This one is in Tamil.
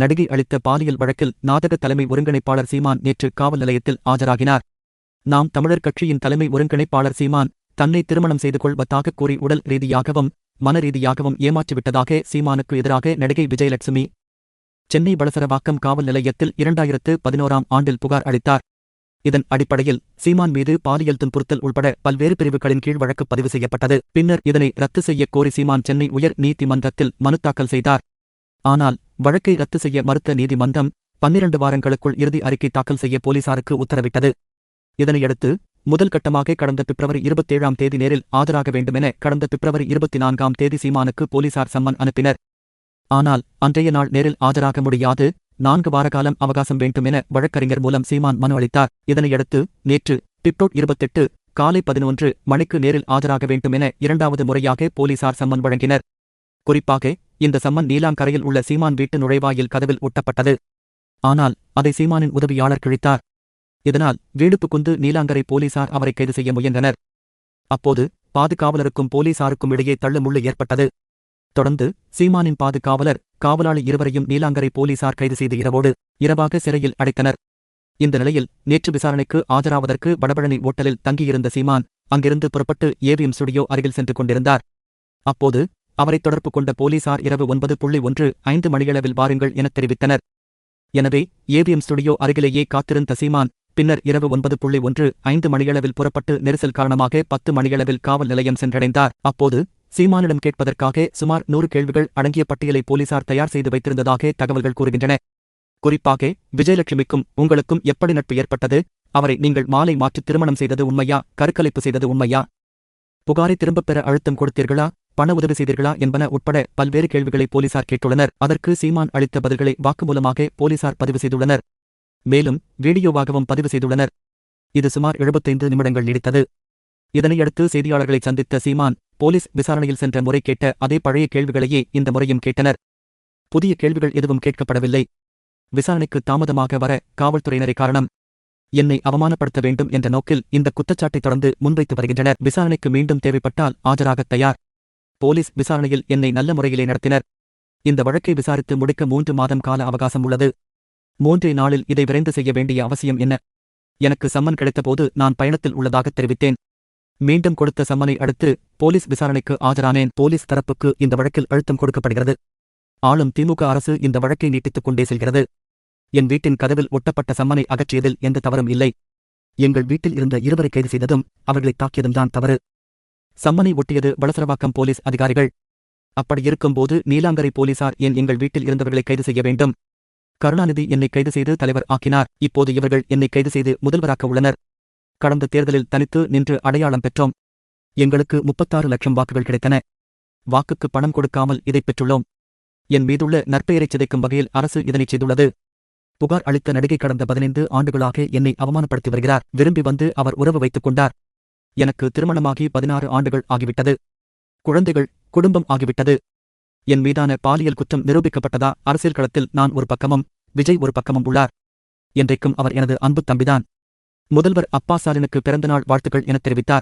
நடிகை அளித்த பாலியல் வழக்கில் நாடக தலைமை ஒருங்கிணைப்பாளர் சீமான் நேற்று காவல் நிலையத்தில் ஆஜராகினார். நாம் தமிழர் கட்சியின் தலைமை ஒருங்கிணைப்பாளர் சீமான் தன்னை திருமணம் செய்து கொள்வதாக கூறி உடல் ரீதியாகவும் மன ரீதியாகவும் ஏமாற்றிவிட்டதாக சீமானுக்கு எதிராக நடிகை விஜயலட்சுமி சென்னை வளசரவாக்கம் காவல் நிலையத்தில் இரண்டாயிரத்து பதினோராம் ஆண்டில் புகார் அளித்தார். இதன் அடிப்படையில் சீமான் மீது பாலியல் துன்புறுத்தல் உள்பட பல்வேறு பிரிவுகளின் கீழ் வழக்கு பதிவு செய்யப்பட்டது. பின்னர் இதனை ரத்து செய்யக் கோரி சீமான் சென்னை உயர் நீதிமன்றத்தில் மனு தாக்கல் செய்தார். ஆனால் வழக்கை ரத்து செய்ய மறுத்த நீதிமன்றம் பன்னிரண்டு வாரங்களுக்குள் இறுதி அறிக்கை தாக்கல் செய்ய போலீசாருக்கு உத்தரவிட்டது. இதனையடுத்து முதல் கட்டமாக கடந்த பிப்ரவரி இருபத்தேழாம் தேதி நேரில் ஆஜராக வேண்டுமென கடந்த பிப்ரவரி இருபத்தி நான்காம் தேதி சீமானுக்கு போலீசார் சம்மன் அனுப்பினர். ஆனால் அன்றைய நாள் நேரில் ஆஜராக முடியாது நான்கு வார காலம் அவகாசம் வேண்டுமென வழக்கறிஞர் மூலம் சீமான் மனு அளித்தார். இதனையடுத்து நேற்று பிப்ரோட் இருபத்தெட்டு காலை பதினொன்று மணிக்கு நேரில் ஆஜராக வேண்டுமென இரண்டாவது முறையாக போலீசார் சம்மன் வழங்கினர். குறிப்பாக இந்த சம்மன் நீலாங்கரையில் உள்ள சீமான் வீட்டு நுழைவாயில் கதவில் ஒட்டப்பட்டது. ஆனால் அதை சீமானின் உதவியாளர் கிழித்தார். இதனால் வீடுப்பு குந்து நீலாங்கரை போலீசார் அவரை கைது செய்ய முயன்றனர். அப்போது பாதுகாவலருக்கும் போலீசாருக்கும் இடையே தள்ளுமுள்ளு ஏற்பட்டது. தொடர்ந்து சீமானின் பாதுகாவலர் காவலாளி இருவரையும் நீலாங்கரை போலீசார் கைது செய்து இரவோடு இரவாக சிறையில் அடைத்தனர். இந்த நிலையில் நேற்று விசாரணைக்கு ஆஜராவதற்கு வடபழனி ஓட்டலில் தங்கியிருந்த சீமான் அங்கிருந்து புறப்பட்டு ஏவிஎம் ஸ்டுடியோ அருகில் சென்று கொண்டிருந்தார். அப்போது அவரை தொடர்பு கொண்ட போலீசார் இரவு ஒன்பது புள்ளி ஒன்று ஐந்து மணியளவில் வாருங்கள் எனத் தெரிவித்தனர். எனவே ஏவிஎம் ஸ்டுடியோ அருகிலேயே காத்திருந்த சீமான் பின்னர் இரவு ஒன்பது புள்ளி ஒன்று ஐந்து மணியளவில் புறப்பட்டு நெரிசல் காரணமாக பத்து மணியளவில் காவல் நிலையம் சென்றடைந்தார். அப்போது சீமானிடம் கேட்பதற்காக சுமார் நூறு கேள்விகள் அடங்கிய பட்டியலை போலீசார் தயார் செய்து வைத்திருந்ததாக தகவல்கள் கூறுகின்றன. குறிப்பாக விஜயலட்சுமிக்கும் உங்களுக்கும் எப்படி நட்பு ஏற்பட்டது? அவரை நீங்கள் மாலை மாற்றி திருமணம் செய்தது உண்மையா? கருக்கலைப்பு செய்தது உண்மையா? புகாரை திரும்பப் பெற அழுத்தம் கொடுத்தீர்களா? பண உதவி செய்தீர்களா என்பன உட்பட பல்வேறு கேள்விகளை போலீசார் கேட்டுள்ளனர். அதற்கு சீமான் அளித்த பதில்களை வாக்குமூலமாக போலீசார் பதிவு செய்துள்ளனர். மேலும் வீடியோவாகவும் பதிவு செய்துள்ளனர். இது சுமார் எழுபத்தைந்து நிமிடங்கள் நீடித்தது. இதனையடுத்து செய்தியாளர்களை சந்தித்த சீமான் போலீஸ் விசாரணையில் சென்ற முறை கேட்ட அதே பழைய கேள்விகளையே இந்த முறையும் கேட்டனர். புதிய கேள்விகள் எதுவும் கேட்கப்படவில்லை. விசாரணைக்கு தாமதமாக வர காவல்துறையினரை காரணம். என்னை அவமானப்படுத்த வேண்டும் என்ற நோக்கில் இந்த குற்றச்சாட்டை தொடர்ந்து முன்வைத்து வருகின்றனர். விசாரணைக்கு மீண்டும் தேவைப்பட்டால் ஆஜராகத் தயார். போலீஸ் விசாரணையில் என்னை நல்ல முறையிலே நடத்தினர். இந்த வழக்கை விசாரித்து முடிக்க மூன்று மாதம் கால அவகாசம் உள்ளது. மூன்றே நாளில் இதை விரைந்து செய்ய வேண்டிய அவசியம் என்ன? எனக்கு சம்மன் கிடைத்தபோது நான் பயணத்தில் உள்ளதாகத் தெரிவித்தேன். மீண்டும் கொடுத்த சம்மனை அடுத்து போலீஸ் விசாரணைக்கு ஆஜரானேன். போலீஸ் தரப்புக்கு இந்த வழக்கில் அழுத்தம் கொடுக்கப்படுகிறது. ஆளும் திமுக அரசு இந்த வழக்கை நீட்டித்துக் கொண்டே செல்கிறது. என் வீட்டின் கதவில் ஒட்டப்பட்ட சம்மனை அகற்றியதில் எந்த தவறும் இல்லை. எங்கள் வீட்டில் இருந்த இருவரை கைது செய்ததும் அவர்களை தாக்கியதும் தான் தவறு. சம்மனை ஒட்டியது வளசரவாக்கம் போலீஸ் அதிகாரிகள். அப்படி இருக்கும்போது நீலாங்கரை போலீசார் ஏன் எங்கள் வீட்டில் இருந்தவர்களை கைது செய்ய வேண்டும்? கருணாநிதி என்னை கைது செய்து தலைவர் ஆக்கினார். இப்போது இவர்கள் என்னை கைது செய்து முதல்வராக்க உள்ளனர். கடந்த தேர்தலில் தனித்து நின்று அடையாளம் பெற்றோம். எங்களுக்கு முப்பத்தாறு லட்சம் வாக்குகள் கிடைத்தன. வாக்குக்கு பணம் கொடுக்காமல் இதைப் பெற்றுள்ளோம். என் மீதுள்ள நற்பெயரைச் சிதைக்கும் வகையில் அரசு இதனைச் செய்துள்ளது. புகார் அளித்த நடிகை கடந்த பதினைந்து ஆண்டுகளாக என்னை அவமானப்படுத்தி வருகிறார். விரும்பி வந்து அவர் உறவு வைத்துக் கொண்டார். எனக்கு திருமணமாகி பதினாறு ஆண்டுகள் ஆகிவிட்டது. குழந்தைகள் குடும்பம் ஆகிவிட்டது. என் மீதான பாலியல் குற்றம் நிரூபிக்கப்பட்டதா? அரசியல் களத்தில் நான் ஒரு பக்கமும் விஜய் ஒரு பக்கமும் உள்ளார். என்றைக்கும் அவர் எனது அன்பு தம்பிதான். முதல்வர் அப்பா ஸ்டாலினுக்கு பிறந்தநாள் வாழ்த்துக்கள் எனத் தெரிவித்தார்.